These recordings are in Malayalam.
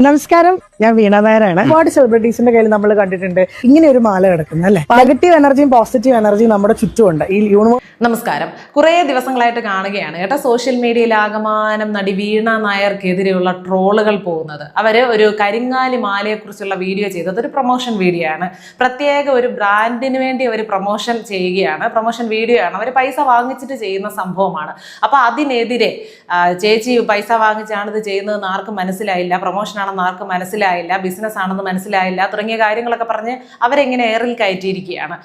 നമസ്കാരം. ഞാൻ വീണ നായരാണ്. ഒരുപാട് സെലിബ്രിറ്റീസിന്റെ കയ്യിൽ നമ്മൾ കണ്ടിട്ടുണ്ട്. ഇങ്ങനെ ഒരു മാല കിടക്കുന്നത് അല്ലെ? നെഗറ്റീവ് എനർജിയും പോസിറ്റീവ് എനർജിയും നമ്മുടെ ചുറ്റുമുണ്ട്. ഈ യൂണിവേഴ്സ് നമസ്കാരം. കുറേ ദിവസങ്ങളായിട്ട് കാണുകയാണ് കേട്ടോ സോഷ്യൽ മീഡിയയിൽ ആകമാനം നടി വീണ നായർക്കെതിരെയുള്ള ട്രോളുകൾ പോകുന്നത്. അവർ ഒരു കരിങ്ങാലി മാലയെക്കുറിച്ചുള്ള വീഡിയോ ചെയ്തത് ഒരു പ്രൊമോഷൻ വീഡിയോ ആണ്. പ്രത്യേക ഒരു ബ്രാൻഡിന് വേണ്ടി അവർ പ്രൊമോഷൻ ചെയ്യുകയാണ്. പ്രൊമോഷൻ വീഡിയോ ആണ്. അവർ പൈസ വാങ്ങിച്ചിട്ട് ചെയ്യുന്ന സംഭവമാണ്. അപ്പോൾ അതിനെതിരെ ചേച്ചി പൈസ വാങ്ങിച്ചാണ് ഇത് ചെയ്യുന്നതെന്ന് ആർക്കും മനസ്സിലായില്ല. പ്രൊമോഷൻ ആണെന്ന് ആർക്കും മനസ്സിലായില്ല ബിസിനസ് ആണെന്ന് മനസ്സിലായില്ല തുടങ്ങിയ കാര്യങ്ങളൊക്കെ പറഞ്ഞ് അവരെങ്ങനെ എയറിൽ കയറ്റിയിരിക്കുകയാണ്.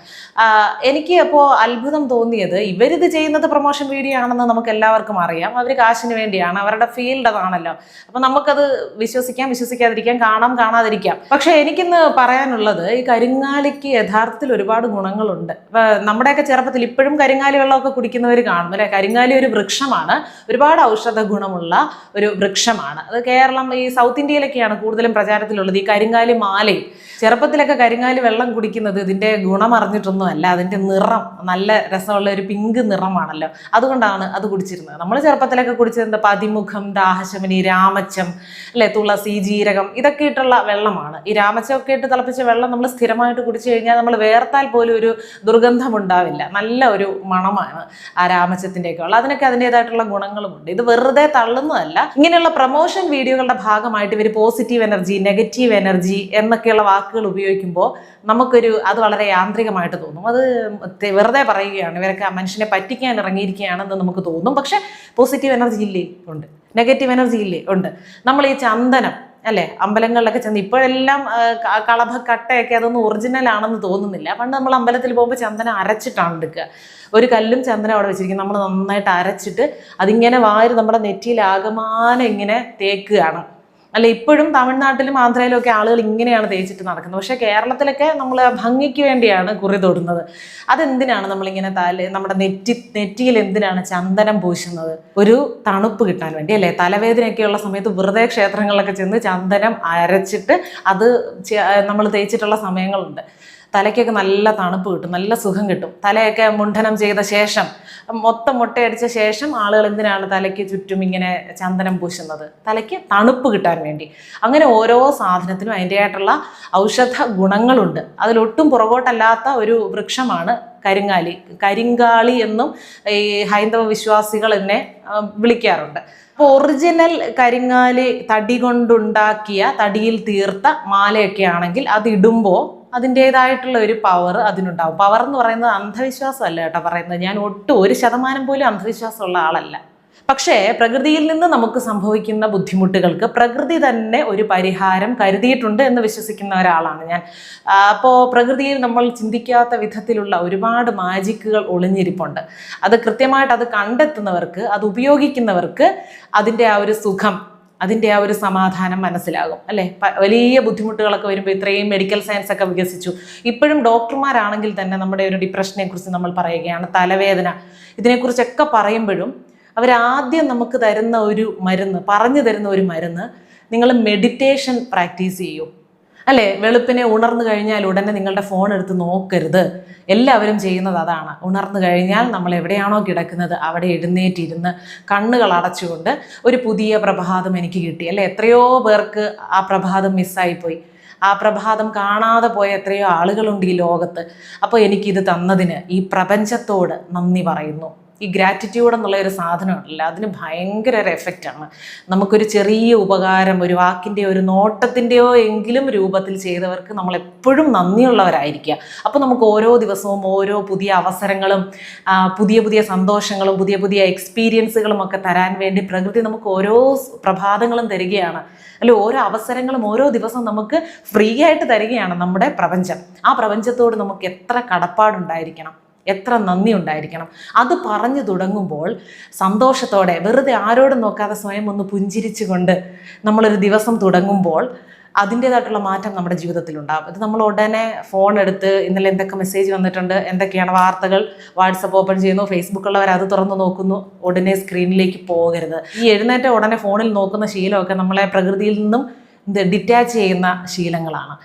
എനിക്ക് അപ്പോൾ അത്ഭുതം തോന്നിയത് ഇവരിത് ചെയ്യുന്നത് പ്രൊമോഷൻ വീഡിയോ ആണെന്ന് നമുക്ക് എല്ലാവർക്കും അറിയാം. അവർ കാശിന് വേണ്ടിയാണ് അവരുടെ ഫീൽഡ് അതാണല്ലോ. അപ്പം നമുക്കത് വിശ്വസിക്കാം വിശ്വസിക്കാതിരിക്കാം കാണാം കാണാതിരിക്കാം. പക്ഷേ എനിക്കിന്ന് പറയാനുള്ളത് ഈ കരിങ്ങാലിക്ക് യഥാർത്ഥത്തിൽ ഒരുപാട് ഗുണങ്ങളുണ്ട്. നമ്മുടെയൊക്കെ ചെറുപ്പത്തിൽ ഇപ്പോഴും കരിങ്ങാലി വെള്ളമൊക്കെ കുടിക്കുന്നവർ കാണും അല്ലേ? കരിങ്ങാലി ഒരു വൃക്ഷമാണ്. ഒരുപാട് ഔഷധ ഗുണമുള്ള ഒരു വൃക്ഷമാണ്. അത് കേരളം ഈ സൗത്ത് ഇന്ത്യയിലൊക്കെയാണ് കൂടുതലും പ്രചാരത്തിലുള്ളത് ഈ കരിങ്കാലി മാലയും ചെറുപ്പത്തിലൊക്കെ കരിങ്ങാലി വെള്ളം കുടിക്കുന്നത് ഇതിന്റെ ഗുണം അറിഞ്ഞിട്ടൊന്നും അല്ല. അതിന്റെ നിറം നല്ല രസമുള്ള ഒരു പിങ്ക് നിറമാണല്ലോ. അതുകൊണ്ടാണ് അത് കുടിച്ചിരുന്നത്. നമ്മൾ ചെറുപ്പത്തിലൊക്കെ കുടിച്ചത് എന്താ? പതിമുഖം ദാഹശമനി രാമച്ചം അല്ലെ? തുളസി ജീരകം ഇതൊക്കെ ഇട്ടുള്ള വെള്ളമാണ്. ഈ രാമച്ചം ഒക്കെ ഇട്ട് തിളപ്പിച്ച വെള്ളം നമ്മൾ സ്ഥിരമായിട്ട് കുടിച്ചു കഴിഞ്ഞാൽ നമ്മൾ വേർത്താൽ പോലും ഒരു ദുർഗന്ധം ഉണ്ടാവില്ല നല്ല ഒരു മണമാണ് ആ രാമച്ചത്തിന്റെയൊക്കെ ഉള്ളത്. അതിനൊക്കെ അതിന്റെതായിട്ടുള്ള ഗുണങ്ങളുമുണ്ട്. ഇത് വെറുതെ തള്ളുന്നതല്ല. ഇങ്ങനെയുള്ള പ്രൊമോഷൻ വീഡിയോകളുടെ ഭാഗമായിട്ട് ഇവർ പോസിറ്റീവ് എനർജി നെഗറ്റീവ് എനർജി എന്നൊക്കെയുള്ള വാക്കുകൾ ഉപയോഗിക്കുമ്പോൾ നമുക്കൊരു അത് വളരെ യാന്ത്രികമായിട്ട് തോന്നും. അത് വെറുതെ പറയുകയാണ്. ഇവരൊക്കെ ആ മനുഷ്യനെ പറ്റിക്കാൻ ഇറങ്ങിയിരിക്കുകയാണെന്ന് നമുക്ക് തോന്നും. പക്ഷെ പോസിറ്റീവ് എനർജി ഇല്ലേ? ഉണ്ട്. നെഗറ്റീവ് എനർജി ഇല്ലേ? ഉണ്ട്. നമ്മൾ ഈ ചന്ദനം അല്ലേ? അമ്പലങ്ങളിലൊക്കെ ചെന്ന് ഇപ്പോഴെല്ലാം കളഭക്കട്ടയൊക്കെ അതൊന്നും ഒറിജിനൽ ആണെന്ന് തോന്നുന്നില്ല. പണ്ട് നമ്മൾ അമ്പലത്തിൽ പോകുമ്പോൾ ചന്ദനം അരച്ചിട്ടാണ് എടുക്കുക. ഒരു കല്ലും ചന്ദനം അവിടെ വെച്ചിരിക്കും. നമ്മൾ നന്നായിട്ട് അരച്ചിട്ട് അതിങ്ങനെ വാരി നമ്മുടെ നെറ്റിയിൽ ആകമാനം ഇങ്ങനെ തേക്കുകയാണ്. അല്ല ഇപ്പോഴും തമിഴ്നാട്ടിലും ആന്ധ്രയിലും ഒക്കെ ആളുകൾ ഇങ്ങനെയാണ് തേച്ചിട്ട് നടക്കുന്നത്. പക്ഷേ കേരളത്തിലൊക്കെ നമ്മൾ ഭംഗിക്ക് വേണ്ടിയാണ് കുറി തൊടുന്നത്. അതെന്തിനാണ് നമ്മളിങ്ങനെ തല നമ്മുടെ നെറ്റി നെറ്റിയിൽ എന്തിനാണ് ചന്ദനം പൂശുന്നത്? ഒരു തണുപ്പ് കിട്ടാൻ വേണ്ടി അല്ലേ? തലവേദനയൊക്കെയുള്ള സമയത്ത് വെറുതെ ക്ഷേത്രങ്ങളിലൊക്കെ ചെന്ന് ചന്ദനം അരച്ചിട്ട് അത് നമ്മൾ തേച്ചിട്ടുള്ള സമയങ്ങളുണ്ട്. തലയ്ക്കൊക്കെ നല്ല തണുപ്പ് കിട്ടും നല്ല സുഖം കിട്ടും. തലയൊക്കെ മുണ്ഠനം ചെയ്ത ശേഷം മൊത്തം മുട്ടയടിച്ച ശേഷം ആളുകൾ എന്തിനാണ് തലയ്ക്ക് ചുറ്റും ഇങ്ങനെ ചന്ദനം പൂശുന്നത്? തലയ്ക്ക് തണുപ്പ് കിട്ടാൻ വേണ്ടി. അങ്ങനെ ഓരോ സാധനത്തിനും അതിന്റെതായിട്ടുള്ള ഔഷധ ഗുണങ്ങളുണ്ട്. അതിലൊട്ടും പുറകോട്ടല്ലാത്ത ഒരു വൃക്ഷമാണ് കരിങ്ങാലി. കരിങ്കാളി എന്നും ഈ ഹൈന്ദവ വിശ്വാസികൾ എന്നെ വിളിക്കാറുണ്ട്. അപ്പോൾ ഒറിജിനൽ കരിങ്ങാലി തടി കൊണ്ടുണ്ടാക്കിയ തടിയിൽ തീർത്ത മാലയൊക്കെ ആണെങ്കിൽ അത് ഇടുമ്പോൾ അതിന്റേതായിട്ടുള്ള ഒരു പവർ അതിനുണ്ടാവും. പവർ എന്ന് പറയുന്നത് അന്ധവിശ്വാസമല്ല കേട്ടോ പറയുന്നത്. ഞാൻ ഒട്ടും ഒരു ശതമാനം പോലും അന്ധവിശ്വാസമുള്ള ആളല്ല. പക്ഷേ പ്രകൃതിയിൽ നിന്ന് നമുക്ക് സംഭവിക്കുന്ന ബുദ്ധിമുട്ടുകൾക്ക് പ്രകൃതി തന്നെ ഒരു പരിഹാരം കരുതിയിട്ടുണ്ട് എന്ന് വിശ്വസിക്കുന്ന ഒരാളാണ് ഞാൻ. അപ്പോൾ പ്രകൃതിയിൽ നമ്മൾ ചിന്തിക്കാത്ത വിധത്തിലുള്ള ഒരുപാട് മാജിക്കുകൾ ഒളിഞ്ഞിരിപ്പുണ്ട്. അത് കൃത്യമായിട്ട് അത് കണ്ടെത്തുന്നവർക്ക് അത് ഉപയോഗിക്കുന്നവർക്ക് അതിന്റെ ആ ഒരു സുഖം അതിന്റെ ആ ഒരു സമാധാനം മനസ്സിലാകും അല്ലേ? വലിയ ബുദ്ധിമുട്ടുകളൊക്കെ വരുമ്പോൾ ഇത്രയും മെഡിക്കൽ സയൻസ് ഒക്കെ വികസിച്ചു. ഇപ്പോഴും ഡോക്ടർമാരാണെങ്കിൽ തന്നെ നമ്മുടെ ഒരു ഡിപ്രഷനെ കുറിച്ച് നമ്മൾ പറയുകയാണ് തലവേദന. ഇതിനെക്കുറിച്ചൊക്കെ പറയുമ്പോഴും അവരാദ്യം നമുക്ക് തരുന്ന ഒരു മരുന്ന് പറഞ്ഞു തരുന്ന ഒരു മരുന്ന് നിങ്ങൾ മെഡിറ്റേഷൻ പ്രാക്ടീസ് ചെയ്യൂ. അല്ലേ? വെളുപ്പിനെ ഉണർന്നു കഴിഞ്ഞാൽ ഉടനെ നിങ്ങളുടെ ഫോൺ എടുത്ത് നോക്കരുത്. എല്ലാവരും ചെയ്യുന്നത് അതാണ്. ഉണർന്നു കഴിഞ്ഞാൽ നമ്മൾ എവിടെയാണോ കിടക്കുന്നത് അവിടെ എഴുന്നേറ്റിരുന്ന് കണ്ണുകൾ അടച്ചുകൊണ്ട് ഒരു പുതിയ പ്രഭാതം എനിക്ക് കിട്ടി. അല്ലേ? എത്രയോ പേർക്ക് ആ പ്രഭാതം മിസ്സായിപ്പോയി ആ പ്രഭാതം കാണാതെ പോയ എത്രയോ ആളുകളുണ്ട് ഈ ലോകത്ത്. അപ്പോൾ എനിക്കിത് തന്നതിന് ഈ പ്രപഞ്ചത്തോട് നന്ദി പറയുന്നു. ഈ ഗ്രാറ്റിറ്റ്യൂഡ് എന്നുള്ള ഒരു സാധനമുണ്ടല്ലോ അതിന് ഭയങ്കര ഒരു എഫക്റ്റാണ് നമുക്കൊരു ചെറിയ ഉപകാരം ഒരു വാക്കിന്റെയോ ഒരു നോട്ടത്തിന്റെയോ എങ്കിലും രൂപത്തിൽ ചെയ്തവർക്ക് നമ്മൾ എപ്പോഴും നന്ദിയുള്ളവരായിരിക്കുക. അപ്പോൾ നമുക്ക് ഓരോ ദിവസവും ഓരോ പുതിയ അവസരങ്ങളും പുതിയ പുതിയ സന്തോഷങ്ങളും പുതിയ പുതിയ എക്സ്പീരിയൻസുകളും ഒക്കെ തരാൻ വേണ്ടി പ്രകൃതി നമുക്ക് ഓരോ പ്രഭാതങ്ങളും തരികയാണ്. അല്ലെ ഓരോ അവസരങ്ങളും ഓരോ ദിവസവും നമുക്ക് ഫ്രീ ആയിട്ട് തരികയാണ് നമ്മുടെ പ്രപഞ്ചം. ആ പ്രപഞ്ചത്തോട് നമുക്ക് എത്ര കടപ്പാടുണ്ടായിരിക്കണം. എത്ര നന്ദി ഉണ്ടായിരിക്കണം. അത് പറഞ്ഞു തുടങ്ങുമ്പോൾ സന്തോഷത്തോടെ വെറുതെ ആരോടും നോക്കാതെ സ്വയം ഒന്ന് പുഞ്ചിരിച്ചുകൊണ്ട് നമ്മളൊരു ദിവസം തുടങ്ങുമ്പോൾ അതിന്റേതായിട്ടുള്ള മാറ്റം നമ്മുടെ ജീവിതത്തിൽ ഉണ്ടാകും ഇത് നമ്മൾ ഉടനെ ഫോൺ എടുത്ത് ഇന്നലെ എന്തൊക്കെ മെസ്സേജ് വന്നിട്ടുണ്ട് എന്തൊക്കെയാണ് വാർത്തകൾ വാട്സപ്പ് ഓപ്പൺ ചെയ്യുന്നു ഫേസ്ബുക്കുള്ളവർ അത് തുറന്നു നോക്കുന്നു ഉടനെ സ്ക്രീനിലേക്ക് പോകരുത്. ഈ എഴുന്നേറ്റ ഉടനെ ഫോണിൽ നോക്കുന്ന ശീലമൊക്കെ നമ്മളെ പ്രകൃതിയിൽ നിന്നും ഡിറ്റാച്ച് ചെയ്യുന്ന ശീലങ്ങളാണ്.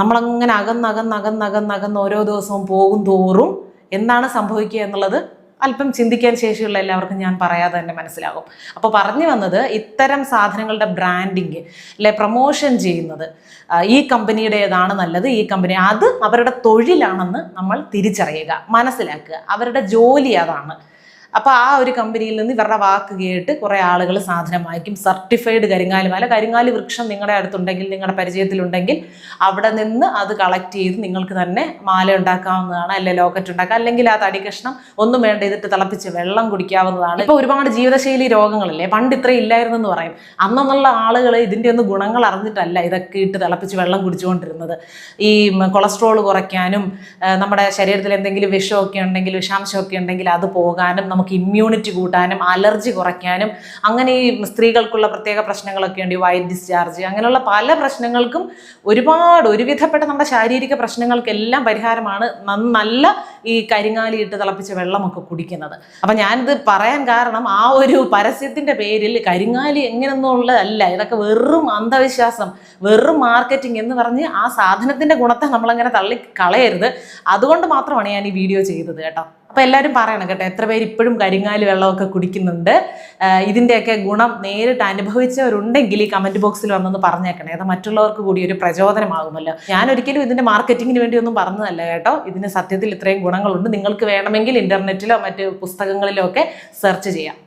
നമ്മളങ്ങനെ അകന്നകന്നകന്നകന്നകന്ന് ഓരോ ദിവസവും പോകും തോറും എന്താണ് സംഭവിക്കുക എന്നുള്ളത് അല്പം ചിന്തിക്കാൻ ശേഷിയുള്ള എല്ലാവർക്കും ഞാൻ പറയാതെ തന്നെ മനസ്സിലാകും. അപ്പോൾ പറഞ്ഞു വന്നത് ഇത്തരം സാധനങ്ങളുടെ ബ്രാൻഡിങ് അല്ലെ പ്രൊമോഷൻ ചെയ്യുന്നത് ഈ കമ്പനിയുടേതാണ് നല്ലത് ഈ കമ്പനി അത് അവരുടെ തൊഴിലാണെന്ന് നമ്മൾ തിരിച്ചറിയുക മനസ്സിലാക്കുക. അവരുടെ ജോലി അതാണ്. അപ്പോൾ ആ ഒരു കമ്പനിയിൽ നിന്ന് ഇവരുടെ വാക്ക് കേട്ട് കുറേ ആളുകൾ സാധനം വാങ്ങിക്കും. സർട്ടിഫൈഡ് കരിങ്ങാലി മല. കരിങ്ങാലി വൃക്ഷം നിങ്ങളുടെ അടുത്തുണ്ടെങ്കിൽ നിങ്ങളുടെ പരിചയത്തിലുണ്ടെങ്കിൽ അവിടെ നിന്ന് അത് കളക്ട് ചെയ്ത് നിങ്ങൾക്ക് തന്നെ മാല ഉണ്ടാക്കാവുന്നതാണ് അല്ലെ ലോക്കറ്റ് ഉണ്ടാക്കാം. അല്ലെങ്കിൽ ആ തടി കഷ്ണം ഒന്നും വേണ്ട ഇതിട്ട് തിളപ്പിച്ച് വെള്ളം കുടിക്കാവുന്നതാണ്. ഇപ്പോൾ ഒരുപാട് ജീവിതശൈലി രോഗങ്ങളല്ലേ? പണ്ട് ഇല്ലായിരുന്നു എന്ന് പറയും. അന്നുള്ള ആളുകൾ ഇതിന്റെ ഒന്നും ഗുണങ്ങൾ അറിഞ്ഞിട്ടല്ല ഇതൊക്കെ ഇട്ട് തിളപ്പിച്ച് വെള്ളം കുടിച്ചുകൊണ്ടിരുന്നത്. ഈ കൊളസ്ട്രോൾ കുറയ്ക്കാനും നമ്മുടെ ശരീരത്തിൽ എന്തെങ്കിലും വിഷമൊക്കെ ഉണ്ടെങ്കിൽ വിഷാംശമൊക്കെ ഉണ്ടെങ്കിൽ അത് പോകാനും നമുക്ക് ഇമ്മ്യൂണിറ്റി കൂട്ടാനും അലർജി കുറയ്ക്കാനും അങ്ങനെ ഈ സ്ത്രീകൾക്കുള്ള പ്രത്യേക പ്രശ്നങ്ങളൊക്കെ ഉണ്ട് വൈറ്റ് ഡിസ്ചാർജ് അങ്ങനെയുള്ള പല പ്രശ്നങ്ങൾക്കും ഒരുപാട് ഒരുവിധപ്പെട്ട നമ്മുടെ ശാരീരിക പ്രശ്നങ്ങൾക്കെല്ലാം പരിഹാരമാണ്. നല്ല ഈ കരിങ്ങാലി ഇട്ട് തിളപ്പിച്ച വെള്ളമൊക്കെ കുടിക്കുന്നത്. അപ്പം ഞാനിത് പറയാൻ കാരണം ആ ഒരു പരസ്യത്തിന്റെ പേരിൽ കരിങ്ങാലി എങ്ങനെയൊന്നുള്ളതല്ല ഇതൊക്കെ വെറും അന്ധവിശ്വാസം വെറും മാർക്കറ്റിംഗ് എന്ന് പറഞ്ഞ് ആ സാധനത്തിന്റെ ഗുണത്തെ നമ്മളങ്ങനെ തള്ളി കളയരുത്. അതുകൊണ്ട് മാത്രമാണ് ഞാൻ ഈ വീഡിയോ ചെയ്തത് കേട്ടോ. അപ്പോൾ എല്ലാവരും പറയണം കേട്ടോ എത്ര പേര് ഇപ്പോഴും കരിങ്ങാലി വെള്ളമൊക്കെ കുടിക്കുന്നുണ്ട്. ഇതിന്റെയൊക്കെ ഗുണം നേരിട്ട് അനുഭവിച്ചവരുണ്ടെങ്കിൽ ഈ കമന്റ് ബോക്സിൽ വന്നൊന്ന് പറഞ്ഞേക്കണേ. അത് മറ്റുള്ളവർക്ക് കൂടി ഒരു പ്രചോദനമാകുമല്ലോ. ഞാൻ ഒരിക്കലും ഇതിന്റെ മാർക്കറ്റിങ്ങിന് വേണ്ടി ഒന്നും പറഞ്ഞതല്ല കേട്ടോ. ഇതിന് സത്യത്തിൽ ഇത്രയും ഗുണങ്ങളുണ്ട്. നിങ്ങൾക്ക് വേണമെങ്കിൽ ഇന്റർനെറ്റിലോ മറ്റ് പുസ്തകങ്ങളിലോ ഒക്കെ സെർച്ച് ചെയ്യാം.